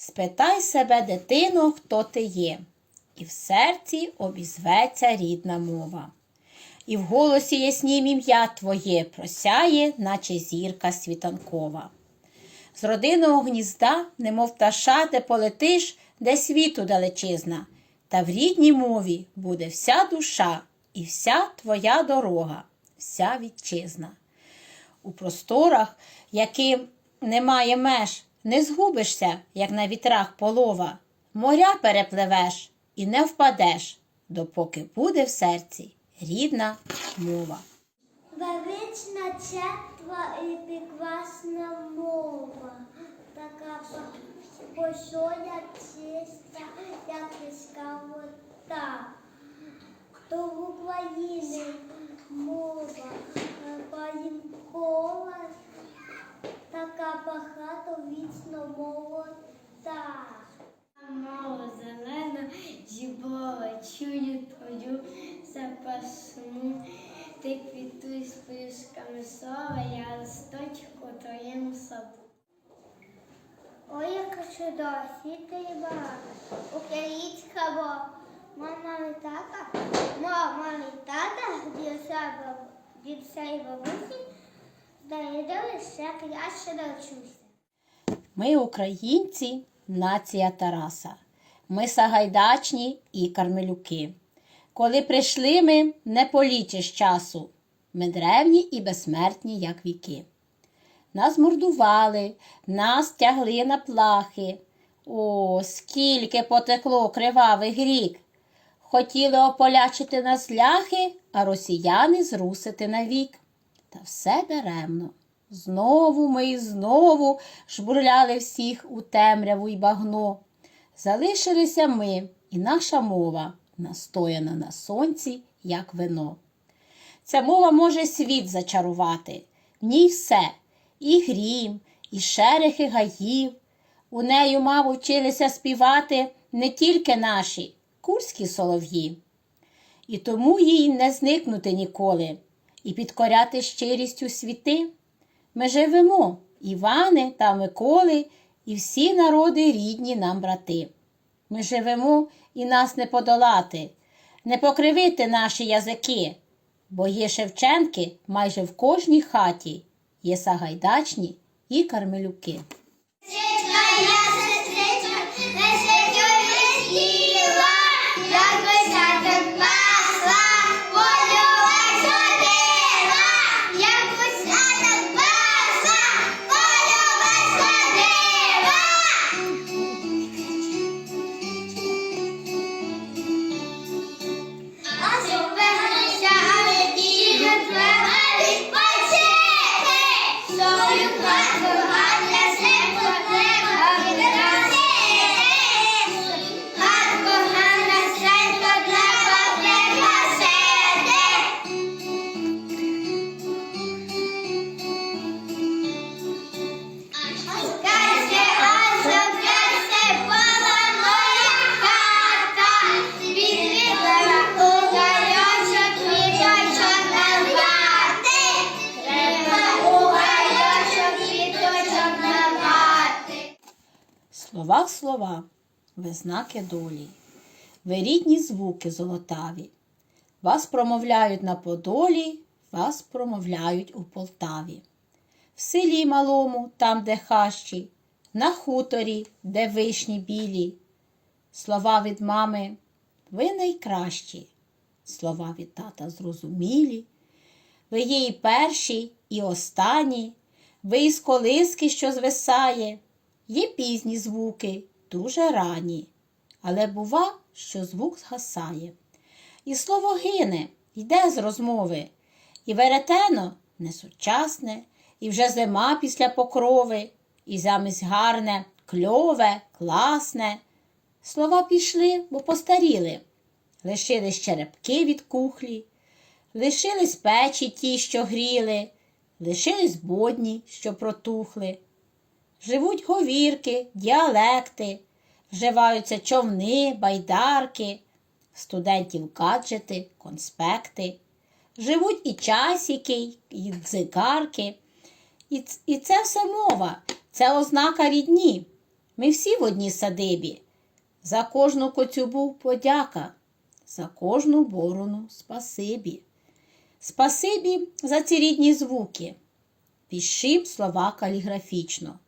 Спитай себе, дитино, хто ти є, і в серці обізветься рідна мова. І в голосі яснім ім'я твоє просяє, наче зірка світанкова. З родинного гнізда, немов пташа, де полетиш, де світу далечизна, та в рідній мові буде вся душа і вся твоя дорога, вся вітчизна. У просторах, яким немає меж, не згубишся, як на вітрах полова, моря перепливеш і не впадеш, допоки буде в серці рідна мова. Велична четва і прекрасна мова, така посоя чиста, як річка вода. То в Україні мова паїнкова, така багато вічно молода. Мало зелена, зібрала, чую твою запасну. Ти квітуй з плюшками слова, я листочку твоєму саду. Ой, яка чудова, світа і багата, українська мова. Мама і тата, мама і тата, дідуся і бабусі, Ми українці, нація Тараса. Ми сагайдачні і кармелюки. Коли прийшли ми, не полічиш часу. Ми древні і безсмертні, як віки. Нас мордували, нас тягли на плахи. О, скільки потекло кривавих рік. Хотіли ополячити нас ляхи, а росіяни зрусити навік. Та все даремно. Знову ми і знову жбурляли всіх у темряву й багно. Залишилися ми і наша мова, настояна на сонці, як вино. Ця мова може світ зачарувати. В ній все і грім, і шерехи гаїв. У нею, мав, вчилися співати не тільки наші курські солов'ї. І тому їй не зникнути ніколи, і підкоряти щирістю світи. Ми живемо, Івани та Миколи, і всі народи рідні нам брати. Ми живемо і нас не подолати, не покривити наші язики, бо є Шевченки майже в кожній хаті, є Сагайдачні і Кармелюки. Слова ви знаки долі, ви рідні звуки золотаві. Вас промовляють на Подолі, вас промовляють у Полтаві. В селі малому, там, де хащі, на хуторі, де вишні білі. Слова від мами, ви найкращі, слова від тата зрозумілі. Ви є і перші, і останні, ви із колиски, що звисає. Є пізні звуки, дуже ранні, але бува, що звук згасає. І слово гине, йде з розмови, і веретено несучасне, і вже зима після покрови, і замість гарне, кльове, класне. Слова пішли, бо постаріли, лишились черепки від кухлі, лишились печі ті, що гріли, лишились бодні, що протухли. Живуть говірки, діалекти, вживаються човни, байдарки, студентів гаджети, конспекти. Живуть і часики, і дзигарки. І, і це все мова, це ознака рідні. Ми всі в одній садибі. За кожну коцюбу подяка, за кожну борону спасибі. Спасибі за ці рідні звуки. Пишім слова каліграфічно.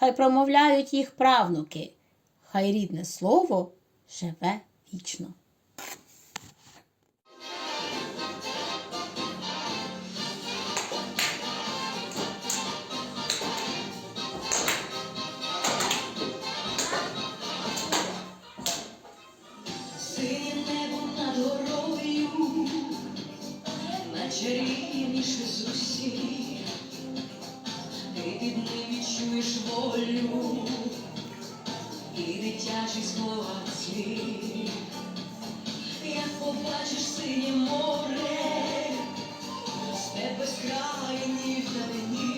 Хай промовляють їх правнуки. Хай рідне слово живе вічно. Під ним відчуєш волю і дитячий слова світ. Як побачиш синє море, степ безкрайній вдалині, закохаєшся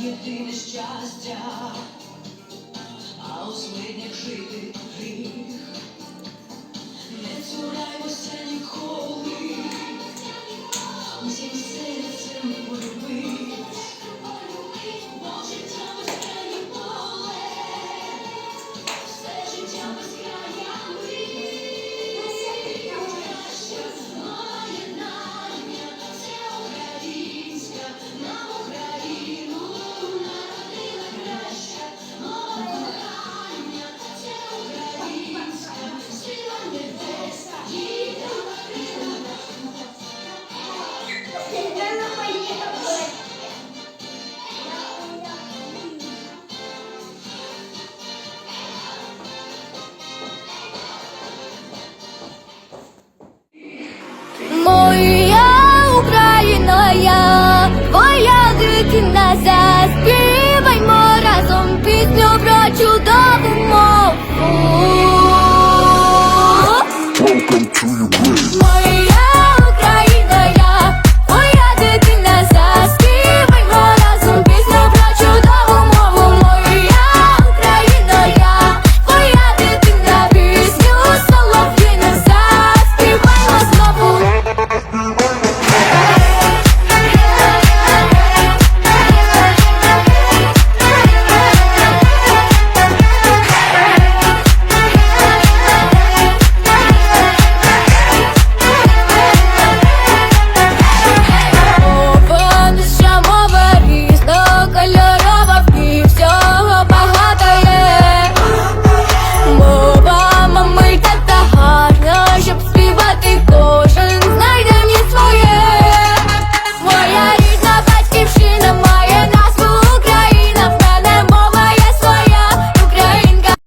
єдине щастя, а у злиднях жити